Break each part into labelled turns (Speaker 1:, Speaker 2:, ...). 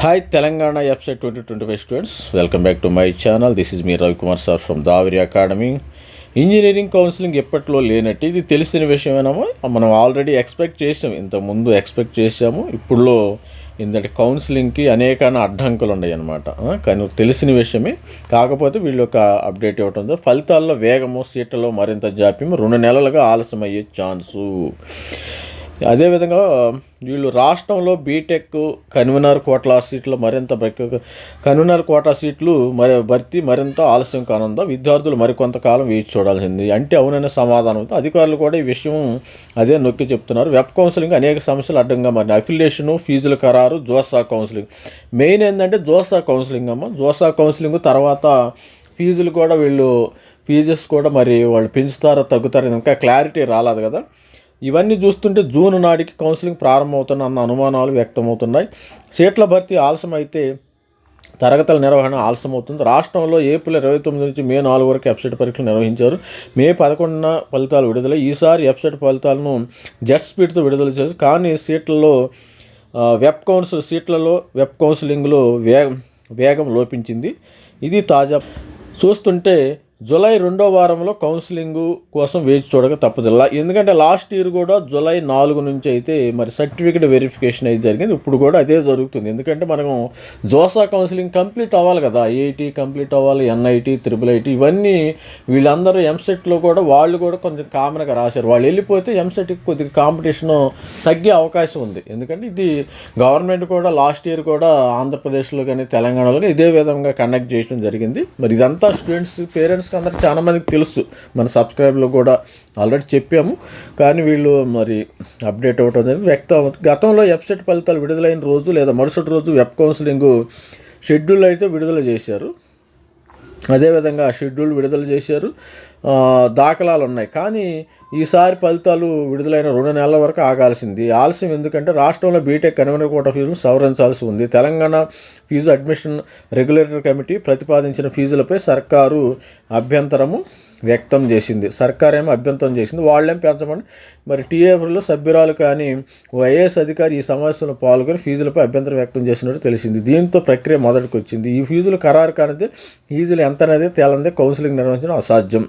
Speaker 1: Hi Telangana website twenty twenty five students welcome back to my channel this is me Ravikumar sir from Davari academy engineering counselling ఎప్పట్లో లేనట్టు ఇది తెలిసిన విషయమేనామో మనం already expect చేసాం. ఇంతకుముందు expect చేసాము. ఇప్పుడులో ఏంటంటే కౌన్సిలింగ్కి అనేక అడ్డంకులు ఉన్నాయి అనమాట కానీ తెలిసిన విషయమే. కాకపోతే వీళ్ళు ఒక అప్డేట్ ఇవ్వటం ఫలితాల్లో వేగము సీట్లలో మరింత జాప్యం రెండు నెలలుగా ఆలస్యం అయ్యే ఛాన్సు అదేవిధంగా వీళ్ళు రాష్ట్రంలో బీటెక్ కన్వీనర్ కోట్ల సీట్లు మరింత కన్వీనర్ కోటా సీట్లు మరి భర్తీ మరింత ఆలస్యం కానుందా? విద్యార్థులు మరికొంతకాలం వేచి చూడాల్సింది. అంటే అవుననే సమాధానం అధికారులు కూడా ఈ విషయం అదే నొక్కి చెప్తున్నారు. వెబ్ కౌన్సిలింగ్ అనేక సమస్యలు అడ్డంగా మరి అఫిలియేషను ఫీజుల ఖరారు జోసా కౌన్సిలింగ్. మెయిన్ ఏంటంటే జోసా కౌన్సిలింగ్ అమ్మ. జోసా కౌన్సిలింగ్ తర్వాత ఫీజులు కూడా వీళ్ళు ఫీజెస్ కూడా మరి వాళ్ళు పెంచుతారో తగ్గుతారని ఇంకా క్లారిటీ రాలేదు కదా. ఇవన్నీ చూస్తుంటే జూన్ నాటికి కౌన్సిలింగ్ ప్రారంభమవుతున్న అన్న అనుమానాలు వ్యక్తమవుతున్నాయి. సీట్ల భర్తీ ఆలస్యం అయితే తరగతుల నిర్వహణ ఆలస్యమవుతుంది. రాష్ట్రంలో ఏప్రిల్ ఇరవై తొమ్మిది నుంచి మే నాలుగు వరకు ఎఫ్సెట్ పరీక్షలు నిర్వహించారు. మే పదకొండున ఫలితాలు విడుదల ఈసారి ఎఫ్సెట్ ఫలితాలను జెట్ స్పీడ్తో విడుదల చేసి కానీ సీట్లలో వెబ్ కౌన్సిల్ సీట్లలో వెబ్ కౌన్సిలింగ్లో వేగం వేగం లోపించింది. ఇది తాజా. చూస్తుంటే జూలై రెండో వారంలో కౌన్సిలింగ్ కోసం వేచి చూడక తప్పదు ఎందుకంటే లాస్ట్ ఇయర్ కూడా జూలై నాలుగు నుంచి అయితే మరి సర్టిఫికేట్ వెరిఫికేషన్ అయితే జరిగింది. ఇప్పుడు కూడా అదే జరుగుతుంది. ఎందుకంటే మనం జోసా కౌన్సిలింగ్ కంప్లీట్ అవ్వాలి కదా. ఐఐటి కంప్లీట్ అవ్వాలి ఎన్ఐటి త్రిబుల్ ఐటి ఇవన్నీ వీళ్ళందరూ ఎంసెట్లో కూడా వాళ్ళు కూడా కొంచెం కామన్గా రాశారు. వాళ్ళు వెళ్ళిపోతే ఎంసెట్కి కొద్దిగా కాంపిటీషన్ తగ్గే అవకాశం ఉంది. ఎందుకంటే ఇది గవర్నమెంట్ కూడా లాస్ట్ ఇయర్ కూడా ఆంధ్రప్రదేశ్లో కానీ తెలంగాణలో కానీ ఇదే విధంగా కండక్ట్ చేయడం జరిగింది. మరి ఇదంతా స్టూడెంట్స్ పేరెంట్స్ అందరికి చాలా మందికి తెలుసు. మన సబ్స్క్రైబ్లో కూడా ఆల్రెడీ చెప్పాము. కానీ వీళ్ళు మరి అప్డేట్ అవ్వటం అనేది వ్యక్తం అవుతుంది గతంలో వెబ్సైట్ ఫలితాలు విడుదలైన రోజు లేదా మరుసటి రోజు వెబ్ కౌన్సిలింగ్ షెడ్యూల్ అయితే విడుదల చేశారు. అదేవిధంగా షెడ్యూల్ విడుదల చేశారు. దాఖలాలు ఉన్నాయి కానీ ఈసారి ఫలితాలు విడుదలైన రెండు నెలల వరకు ఆగాల్సింది. ఆలస్యం ఎందుకంటే రాష్ట్రంలో బీటెక్ కన్వీనర్ కోట ఫీజును సవరించాల్సి ఉంది. Telangana fee admission regulator committee ప్రతిపాదించిన ఫీజులపై సర్కారు అభ్యంతరము వ్యక్తం చేసింది. సర్కార్ ఏమో అభ్యంతరం చేసింది. వాళ్ళేం పెంచమని? మరి టీఏఫ్లో సభ్యురాలు కానీ వైఎస్ అధికారి ఈ సమావేశంలో పాల్గొని ఫీజులపై అభ్యంతరం వ్యక్తం చేసినట్టు తెలిసింది. దీంతో ప్రక్రియ మొదటికి వచ్చింది ఈ ఫీజులు ఖరారు కానిది ఫీజులు ఎంత అనేది తేలందే కౌన్సిలింగ్ నిర్వహించడం అసాధ్యం.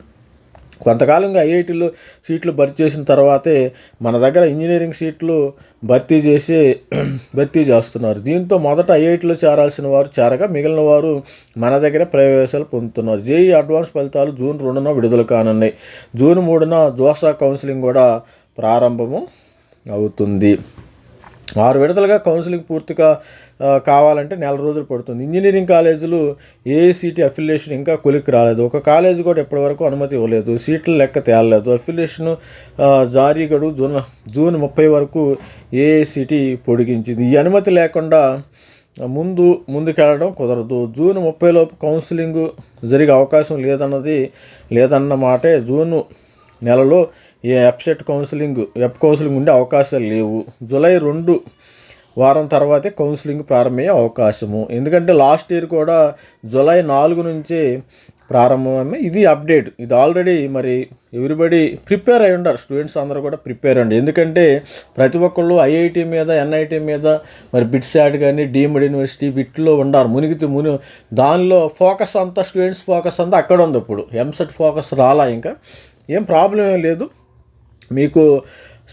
Speaker 1: కొంతకాలంగా ఐఐటీలో సీట్లు భర్తీ చేసిన తర్వాతే మన దగ్గర ఇంజనీరింగ్ సీట్లు భర్తీ చేసి భర్తీ చేస్తున్నారు. దీంతో మొదట ఐఐటీలో చేరాల్సిన వారు చేరగా మిగిలిన వారు మన దగ్గర ప్రవేశాలు పొందుతున్నారు. జేఈ అడ్వాన్స్ ఫలితాలు జూన్ రెండున విడుదల కానున్నాయి. జూన్ మూడున జోసా కౌన్సిలింగ్ కూడా ప్రారంభము అవుతుంది. ఆరు విడతలుగా కౌన్సిలింగ్ పూర్తిగా కావాలంటే నెల రోజులు పడుతుంది. ఇంజనీరింగ్ కాలేజీలు ఏఐసిటి అఫిలియేషన్ ఇంకా కొలిక్కి రాలేదు. ఒక కాలేజీ కూడా ఇప్పటివరకు అనుమతి ఇవ్వలేదు. సీట్ల లెక్క తేలలేదు. అఫిలియేషన్ జారీ గడువు జూన్ జూన్ ముప్పై వరకు ఏఐసిటి పొడిగించింది? ఈ అనుమతి లేకుండా ముందు ముందుకెళ్ళడం కుదరదు. జూన్ ముప్పై లోపు కౌన్సిలింగ్ జరిగే అవకాశం లేదన్నది లేదన్న మాటే జూన్ నెలలో ఈ అప్సెట్ కౌన్సిలింగ్ వెబ్ కౌన్సిలింగ్ ఉండే అవకాశాలు లేవు. జూలై రెండు వారం తర్వాతే కౌన్సిలింగ్ ప్రారంభమయ్యే అవకాశము. ఎందుకంటే లాస్ట్ ఇయర్ కూడా జూలై నాలుగు నుంచి ప్రారంభమై ఇది అప్డేట్. ఇది ఆల్రెడీ మరి ఎవ్రీబడి ప్రిపేర్ అయి ఉండారు స్టూడెంట్స్ అందరూ కూడా ప్రిపేర్ అండి ఎందుకంటే ప్రతి ఒక్కళ్ళు ఐఐటి మీద ఎన్ఐటి మీద మరి బిట్స్ యాడ్ కానీ డీమ్డ్ యూనివర్సిటీ వీటిలో ఉండారు మునిగితే ముని దానిలో ఫోకస్ అంతా స్టూడెంట్స్ ఫోకస్ అంతా అక్కడ ఉంది ఇప్పుడు. ఎంసెట్ ఫోకస్ రాలా ఇంకా. ఏం ప్రాబ్లం ఏం లేదు. మీకు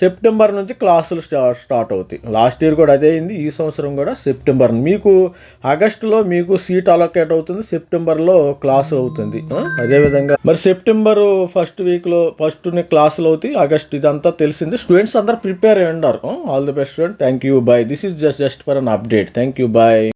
Speaker 1: సెప్టెంబర్ నుంచి క్లాసులు స్టార్ట్ స్టార్ట్ అవుతాయి. లాస్ట్ ఇయర్ కూడా అదే అయింది ఈ సంవత్సరం కూడా సెప్టెంబర్. మీకు ఆగస్టులో మీకు సీట్ అలొకేట్ అవుతుంది సెప్టెంబర్లో క్లాస్ అవుతుంది. అదేవిధంగా మరి సెప్టెంబర్ ఫస్ట్ వీక్లో ఫస్ట్ క్లాసులు అవుతాయి ఆగస్ట్ ఇదంతా తెలిసింది. స్టూడెంట్స్ అందరు ప్రిపేర్ అయ్యి ఉన్నారు all the best student thank you bye. This is just just for an update. Thank you bye.